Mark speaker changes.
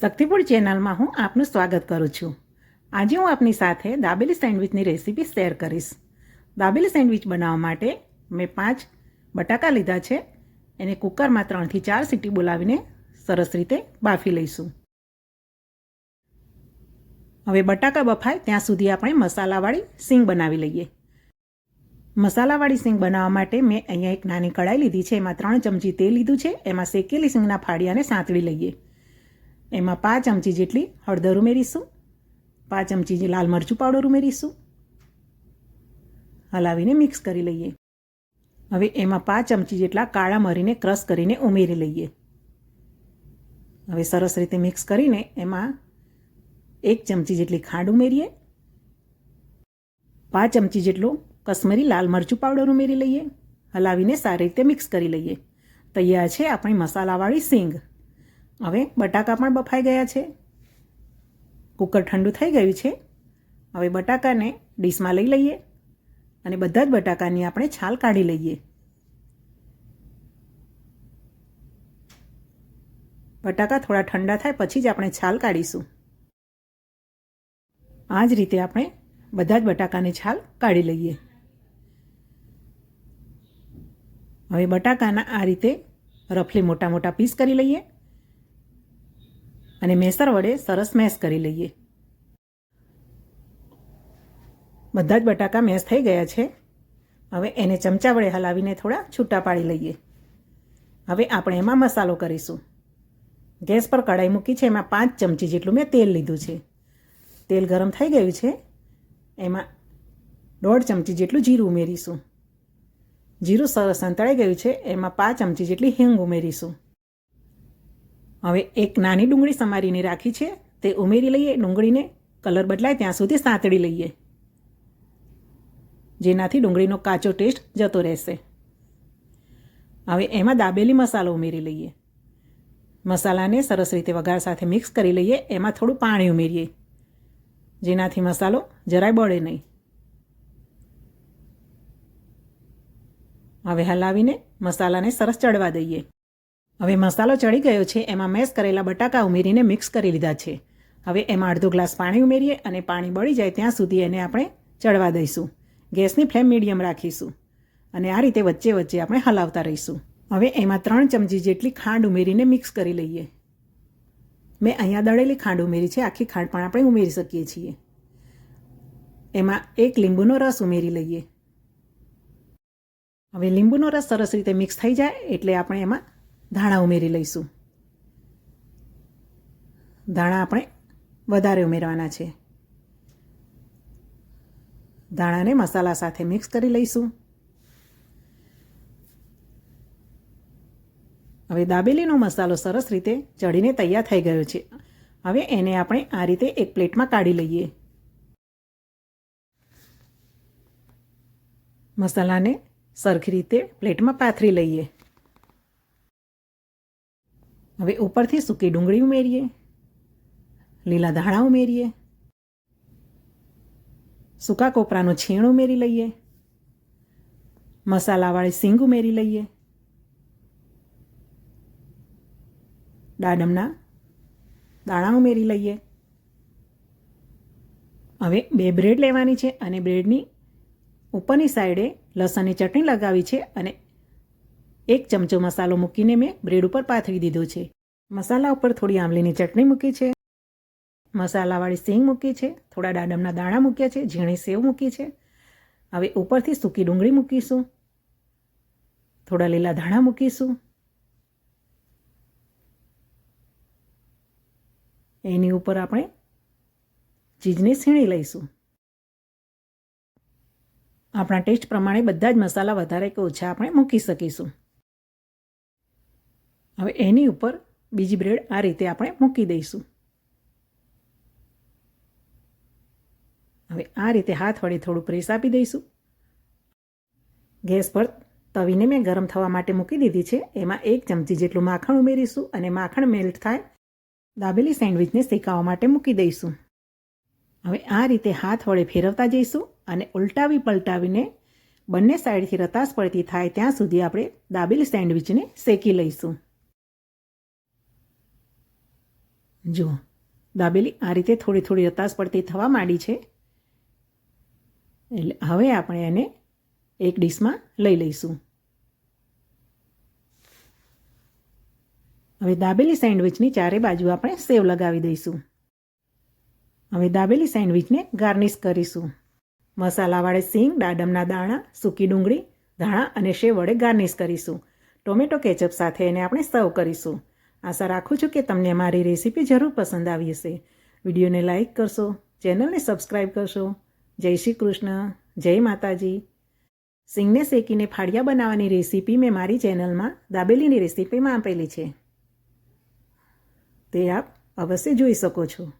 Speaker 1: શક્તિપુર ચેનલમાં હું આપનું સ્વાગત કરું છું. આજે હું આપની સાથે દાબેલી સેન્ડવિચની રેસીપી શેર કરીશ. દાબેલી સેન્ડવિચ બનાવવા માટે મેં પાંચ બટાકા લીધા છે. એને કુકરમાં ત્રણથી ચાર સીટી બોલાવીને સરસ રીતે બાફી લઈશું. હવે બટાકા બફાય ત્યાં સુધી આપણે મસાલાવાળી સીંગ બનાવી લઈએ. મસાલાવાળી સીંગ બનાવવા માટે મેં અહીંયા એક નાની કડાઈ લીધી છે. એમાં ત્રણ ચમચી તેલ લીધું છે. એમાં શેકેલી સીંગના ફાડિયાને સાંતળી લઈએ. એમાં પાંચ ચમચી જેટલી હળદર ઉમેરીશું, પાંચ ચમચી લાલ મરચું પાવડર ઉમેરીશું. હલાવીને મિક્સ કરી લઈએ. હવે એમાં પાંચ ચમચી જેટલા કાળા મરીને ક્રશ કરીને ઉમેરી લઈએ. હવે સરસ રીતે મિક્સ કરીને એમાં એક ચમચી જેટલી ખાંડ ઉમેરીએ. પાંચ ચમચી જેટલું કશ્મીરી લાલ મરચું પાવડર ઉમેરી લઈએ. હલાવીને સારી રીતે મિક્સ કરી લઈએ. તૈયાર છે આપણી મસાલાવાળી સીંગ. હવે બટાકા પણ બફાઈ ગયા છે. કુકર ઠંડુ થઈ ગયું છે. હવે બટાકાને ડીશમાં લઈ લઈએ અને બધા જ બટાકાની આપણે છાલ કાઢી લઈએ. બટાકા થોડા ઠંડા થાય પછી જ આપણે છાલ કાઢીશું. આ જ રીતે આપણે બધા જ બટાકાની છાલ કાઢી લઈએ. હવે બટાકાના આ રીતે રફલી મોટા મોટા પીસ કરી લઈએ. અને મેસર વડે સરસ મેશ કરી લઈએ. બધા જ બટાકા મેશ થઈ ગયા છે. હવે એને ચમચા વડે હલાવીને થોડા છૂટા પાડી લઈએ. હવે આપણે એમાં મસાલો કરીશું. ગેસ પર કઢાઈ મૂકી છે, એમાં પાંચ ચમચી જેટલું મેં તેલ લીધું છે. તેલ ગરમ થઈ ગયું છે. એમાં દોઢ ચમચી જેટલું જીરું ઉમેરીશું. જીરું સરસ સંતળાઈ ગયું છે, એમાં પાંચ ચમચી જેટલી હિંગ ઉમેરીશું. હવે એક નાની ડુંગળી સમારીને રાખી છે. તે ઉમેરી લઈએ, ડુંગળીને કલર બદલાય ત્યાં સુધી સાંતળી લઈએ. જેનાથી ડુંગળીનો કાચો ટેસ્ટ જતો રહેશે. હવે એમાં દાબેલી મસાલો ઉમેરી લઈએ. મસાલાને સરસ રીતે વઘાર સાથે મિક્સ કરી લઈએ. એમાં થોડું પાણી ઉમેરીએ. જેનાથી મસાલો જરાય બળે નહીં. હવે હલાવીને મસાલાને સરસ ચડવા દઈએ. હવે મસાલો ચડી ગયો છે, એમાં મેશ કરેલા બટાકા ઉમેરીને મિક્સ કરી લીધા છે. હવે એમાં અડધો ગ્લાસ પાણી ઉમેરીએ અને પાણી બળી જાય ત્યાં સુધી એને આપણે ચડવા દઈશું. ગેસની ફ્લેમ મીડિયમ રાખીશું. અને આ રીતે વચ્ચે વચ્ચે આપણે હલાવતા રહીશું. હવે એમાં ત્રણ ચમચી જેટલી ખાંડ ઉમેરીને મિક્સ કરી લઈએ. મેં અહીંયા દળેલી ખાંડ ઉમેરી છે, આખી ખાંડ પણ આપણે ઉમેરી શકીએ છીએ. એમાં એક લીંબુનો રસ ઉમેરી લઈએ. હવે લીંબુનો રસ સરસ રીતે મિક્સ થઈ જાય એટલે આપણે એમાં ધાણા ઉમેરી લઈશું. ધાણા આપણે વધારે ઉમેરવાના છે. ધાણાને મસાલા સાથે મિક્સ કરી લઈશું. હવે દાબેલીનો મસાલો સરસ રીતે ચડીને તૈયાર થઈ ગયો છે. હવે એને આપણે આ રીતે એક પ્લેટમાં કાઢી લઈએ. મસાલાને સરખી રીતે પ્લેટમાં પાથરી લઈએ. હવે ઉપરથી સૂકી ડુંગળી ઉમેરીએ, લીલા ધાણા ઉમેરીએ, સૂકા કોપરાનું છીણ ઉમેરી લઈએ, મસાલાવાળી સીંગ ઉમેરી લઈએ, દાડમના દાણા ઉમેરી લઈએ. હવે બે બ્રેડ લેવાની છે અને બ્રેડની ઉપરની સાઈડે લસણની ચટણી લગાવી છે અને એક ચમચો મસાલો મૂકીને મેં બ્રેડ ઉપર પાથરી દીધો છે. મસાલા ઉપર થોડી આંબલીની ચટણી મૂકી છે. મસાલાવાળી સિંગ મૂકી છે. થોડા દાડમના દાણા મૂક્યા છે. ઝીણી સેવ મૂકી છે. હવે ઉપરથી સૂકી ડુંગળી મૂકીશું. થોડા લીલા ધાણા મૂકીશું. એની ઉપર આપણે ચીજને છીણી લઈશું. આપણા ટેસ્ટ પ્રમાણે બધા જ મસાલા વધારે કે ઓછા આપણે મૂકી શકીશું. હવે એની ઉપર બીજી બ્રેડ આ રીતે આપણે મૂકી દઈશું. હવે આ રીતે હાથ વડે થોડું પ્રેસ આપી દઈશું. ગેસ પર તવીને મેં ગરમ થવા માટે મૂકી દીધી છે. એમાં એક ચમચી જેટલું માખણ ઉમેરીશું અને માખણ મેલ્ટ થાય દાબેલી સેન્ડવિચને શેકાવા માટે મૂકી દઈશું. હવે આ રીતે હાથ વડે ફેરવતા જઈશું અને ઉલટાવી પલટાવીને બંને સાઈડથી રતાસ પડતી થાય ત્યાં સુધી આપણે દાબેલી સેન્ડવિચને શેકી લઈશું. જુઓ, દાબેલી આ રીતે થોડી થોડી રતાસ પડતી થવા માંડી છે. એટલે હવે આપણે એને એક ડીશમાં લઈ લઈશું. હવે દાબેલી સેન્ડવિચની ચારે બાજુ આપણે સેવ લગાવી દઈશું. હવે દાબેલી સેન્ડવિચને ગાર્નિશ કરીશું. મસાલાવાળે સિંગ, દાડમના દાણા, સૂકી ડુંગળી, ધાણા અને શેવ વડે ગાર્નિશ કરીશું. ટોમેટો કેચઅપ સાથે એને આપણે સર્વ કરીશું. આશા રાખું છું કે તમને મારી રેસીપી જરૂર પસંદ આવી હશે. વિડીયોને લાઇક કરશો, ચેનલને સબસ્ક્રાઈબ કરશો. જય શ્રી કૃષ્ણ, જય માતાજી. સિંગને શેકીને ફાળિયા બનાવવાની રેસીપી મેં મારી ચેનલમાં દાબેલીની રેસીપીમાં આપેલી છે. તે આપ અવશ્ય જોઈ શકો છો.